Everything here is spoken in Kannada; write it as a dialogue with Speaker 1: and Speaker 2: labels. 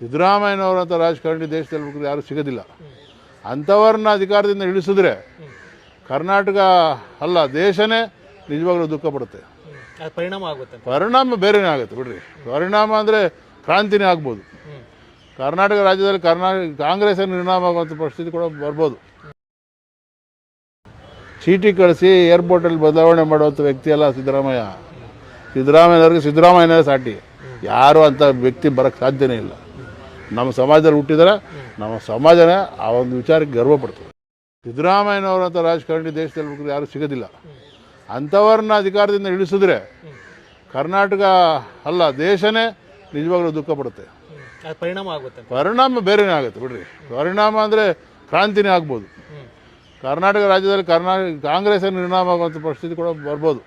Speaker 1: ಸಿದ್ದರಾಮಯ್ಯನವರಂಥ ರಾಜಕಾರಣಿ ದೇಶದಲ್ಲಿ ಹೋಗಿದ್ರೆ ಯಾರೂ ಸಿಗೋದಿಲ್ಲ. ಅಂಥವ್ರನ್ನ ಅಧಿಕಾರದಿಂದ ಇಳಿಸಿದ್ರೆ ಕರ್ನಾಟಕ ಅಲ್ಲ ದೇಶನೇ ನಿಜವಾಗ್ಲೂ ದುಃಖ ಪಡುತ್ತೆ.
Speaker 2: ಪರಿಣಾಮ ಆಗುತ್ತೆ
Speaker 1: ಪರಿಣಾಮ ಬೇರೆನೇ ಆಗುತ್ತೆ ಬಿಡ್ರಿ. ಪರಿಣಾಮ ಅಂದರೆ ಕ್ರಾಂತಿನೇ ಆಗ್ಬೋದು. ಕರ್ನಾಟಕ ರಾಜ್ಯದಲ್ಲಿ ಕರ್ನಾಟಕ ಕಾಂಗ್ರೆಸ್ ನಿರ್ಣಾಮ ಆಗುವಂಥ ಪರಿಸ್ಥಿತಿ ಕೂಡ ಬರ್ಬೋದು. ಚೀಟಿ ಕಳಿಸಿ ಏರ್ಪೋರ್ಟಲ್ಲಿ ಬದಲಾವಣೆ ಮಾಡುವಂಥ ವ್ಯಕ್ತಿ ಅಲ್ಲ ಸಿದ್ದರಾಮಯ್ಯ. ಸಿದ್ದರಾಮಯ್ಯನವ್ರಿಗೆ ಸಿದ್ದರಾಮಯ್ಯನೇ ಸಾಟಿ. ಯಾರು ಅಂತ ವ್ಯಕ್ತಿ ಬರೋಕ್ಕೆ ಸಾಧ್ಯನೇ ಇಲ್ಲ. ನಮ್ಮ ಸಮಾಜದಲ್ಲಿ ಹುಟ್ಟಿದರೆ ನಮ್ಮ ಸಮಾಜನೇ ಆ ಒಂದು ವಿಚಾರಕ್ಕೆ ಗರ್ವ ಪಡ್ತದೆ. ಸಿದ್ದರಾಮಯ್ಯನವರಂಥ ರಾಜಕಾರಣಿ ದೇಶದಲ್ಲಿ ಹುಡುಗರು ಯಾರೂ ಸಿಗೋದಿಲ್ಲ. ಅಂಥವ್ರನ್ನ ಅಧಿಕಾರದಿಂದ ಇಳಿಸಿದ್ರೆ ಕರ್ನಾಟಕ ಅಲ್ಲ ದೇಶನೇ ನಿಜವಾಗ್ಲೂ ದುಃಖ ಪಡುತ್ತೆ.
Speaker 2: ಪರಿಣಾಮ ಆಗುತ್ತೆ.
Speaker 1: ಪರಿಣಾಮ ಬೇರೆನೇ ಆಗುತ್ತೆ ಬಿಡ್ರಿ. ಪರಿಣಾಮ ಅಂದರೆ ಕ್ರಾಂತಿನೇ ಆಗ್ಬೋದು. ಕರ್ನಾಟಕ ರಾಜ್ಯದಲ್ಲಿ ಕರ್ನಾಟಕ ಕಾಂಗ್ರೆಸ್ ನಿರ್ಣಾಮ ಆಗುವಂಥ ಪರಿಸ್ಥಿತಿ ಕೂಡ ಬರ್ಬೋದು.